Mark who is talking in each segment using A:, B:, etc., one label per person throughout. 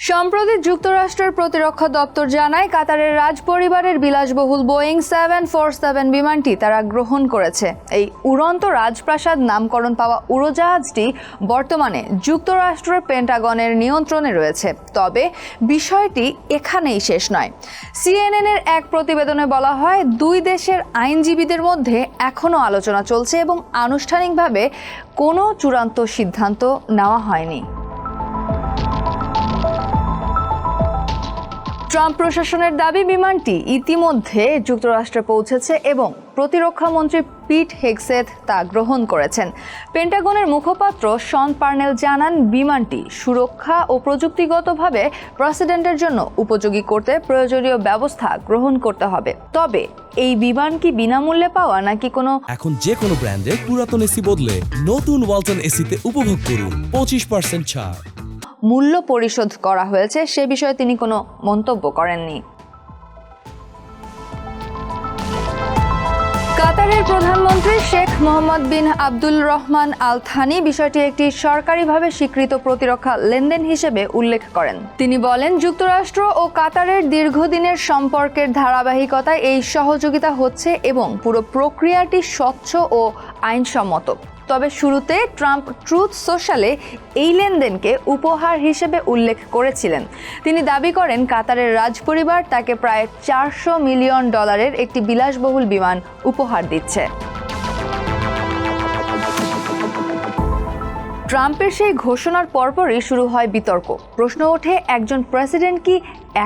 A: সম্প্রতি যুক্তরাষ্ট্রের প্রতিরক্ষা দপ্তর জানায়, কাতারের রাজ পরিবারের বিলাসবহুল বোয়িং সেভেন ফোর সেভেন বিমানটি তারা গ্রহণ করেছে। এই উড়ন্ত রাজপ্রাসাদ নামকরণ পাওয়া উড়োজাহাজটি বর্তমানে যুক্তরাষ্ট্রের পেন্টাগনের নিয়ন্ত্রণে রয়েছে। তবে বিষয়টি এখানেই শেষ নয়। সিএনএন এর এক প্রতিবেদনে বলা হয়, দুই দেশের আইনজীবীদের মধ্যে এখনও আলোচনা চলছে এবং আনুষ্ঠানিকভাবে কোনো চূড়ান্ত সিদ্ধান্ত নেওয়া হয়নি। ট্রাম্প প্রশাসনের দাবি, বিমানটি ইতিমধ্যে যুক্তরাষ্ট্রে পৌঁছেছে এবং প্রতিরক্ষা মন্ত্রী পিট হেগসেথ তা গ্রহণ করেছেন। পেন্টাগনের মুখপাত্র শন পার্নেল জানান, বিমানটি সুরক্ষা ও প্রযুক্তিগতভাবে প্রেসিডেন্টের জন্য উপযোগী করতে প্রয়োজনীয় ব্যবস্থা গ্রহণ করতে হবে। তবে, এই বিমান কি বিনামূল্যে পাওয়া নাকি কোনো
B: এখন যে কোনো ব্র্যান্ডের পুরাতন এসি বদলে নতুন ওয়ালটন এসিতে উপভোগ করুন। পঁচিশ পার্সেন্ট ছাড়।
A: মূল্য পরিশোধ করা হয়েছে, সে বিষয়ে তিনি কোনো মন্তব্য করেননি। কাতারের প্রধানমন্ত্রী Sheikh Mohammed bin Abdul Rahman Al Thani বিষয়টি একটি সরকারিভাবে স্বীকৃত প্রতিরক্ষা লেনদেন হিসেবে উল্লেখ করেন। তিনি বলেন, যুক্তরাষ্ট্র ও কাতারের দীর্ঘদিনের সম্পর্কের ধারাবাহিকতায় এই সহযোগিতা হচ্ছে এবং পুরো প্রক্রিয়াটি স্বচ্ছ ও আইনসম্মত। তবে শুরুতে ট্রাম্প ট্রুথ সোশ্যালে এই লেনদেনকে উপহার হিসেবে উল্লেখ করেছিলেন। তিনি দাবি করেন, কাতারের রাজপরিবার তাকে প্রায় চারশো মিলিয়ন ডলারের একটি বিলাসবহুল বিমান উপহার দিচ্ছে। ট্রাম্পের সেই ঘোষণার পরপরই শুরু হয় বিতর্ক। প্রশ্ন ওঠে, একজন প্রেসিডেন্ট কি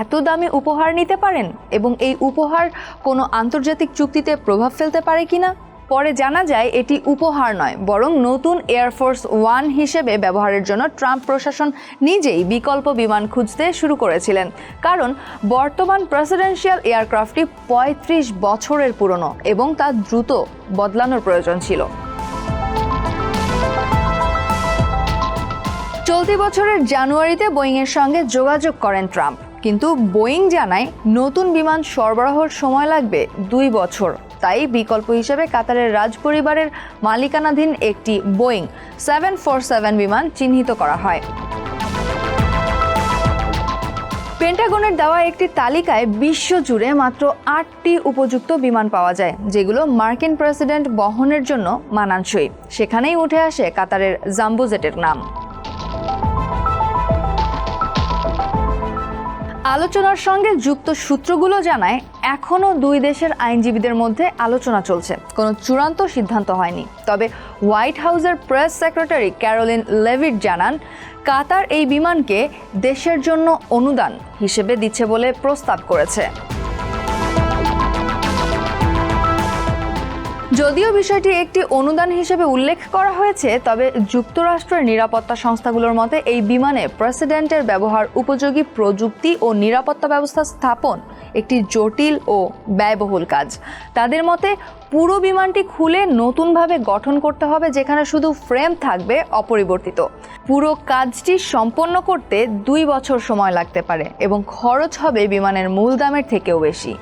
A: এত দামি উপহার নিতে পারেন? এবং এই উপহার কোনো আন্তর্জাতিক চুক্তিতে প্রভাব ফেলতে পারে কিনা? পরে জানা যায় এটি উপহার নয়, বরং নতুন এয়ারফোর্স ওয়ান হিসেবে ব্যবহারের জন্য ট্রাম্প প্রশাসন নিজেই বিকল্প বিমান খুঁজতে শুরু করেছিলেন। কারণ বর্তমান প্রেসিডেন্সিয়াল এয়ারক্রাফটটি পঁয়ত্রিশ বছরের পুরনো এবং তা দ্রুত বদলানোর প্রয়োজন ছিল। চলতি বছরের জানুয়ারিতে বোয়িংয়ের সঙ্গে যোগাযোগ করেন ট্রাম্প। কিন্তু বোয়িং জানায় নতুন বিমান সরবরাহর সময় লাগবে দুই বছর। তাই বিকল্প হিসেবে কাতারের রাজপরিবারের মালিকানাধীন একটি বোয়িং সেভেন ফোর সেভেন বিমান চিহ্নিত করা হয়। পেন্টাগনের দেওয়া একটি তালিকায় বিশ্বজুড়ে মাত্র আটটি উপযুক্ত বিমান পাওয়া যায়, যেগুলো মার্কিন প্রেসিডেন্ট বহনের জন্য মানানসই। সেখানেই উঠে আসে কাতারের জাম্বোজেটের নাম। আলোচনার সঙ্গে যুক্ত সূত্রগুলো জানায় এখনও দুই দেশের আইনজীবীদের মধ্যে আলোচনা চলছে। কোনো চূড়ান্ত সিদ্ধান্ত হয়নি। তবে হোয়াইট হাউসের প্রেস সেক্রেটারি ক্যারোলিন লেভিট জানান, কাতার এই বিমানকে দেশের জন্য অনুদান হিসেবে দিচ্ছে বলে প্রস্তাব করেছে। যদিও বিষয়টি একটি অনুদান হিসেবে উল্লেখ করা হয়েছে, তবে যুক্তরাষ্ট্রের নিরাপত্তা সংস্থাগুলোর মতে এই বিমানে প্রেসিডেন্টের ব্যবহার উপযোগী প্রযুক্তি ও নিরাপত্তা ব্যবস্থা স্থাপন একটি জটিল ও ব্যয়বহুল কাজ। তাদের মতে, পুরো বিমানটি খুলে নতুনভাবে গঠন করতে হবে, যেখানে শুধু ফ্রেম থাকবে অপরিবর্তিত। পুরো কাজটি সম্পন্ন করতে দুই বছর সময় লাগতে পারে এবং খরচ হবে বিমানের মূল দামের থেকেও বেশি।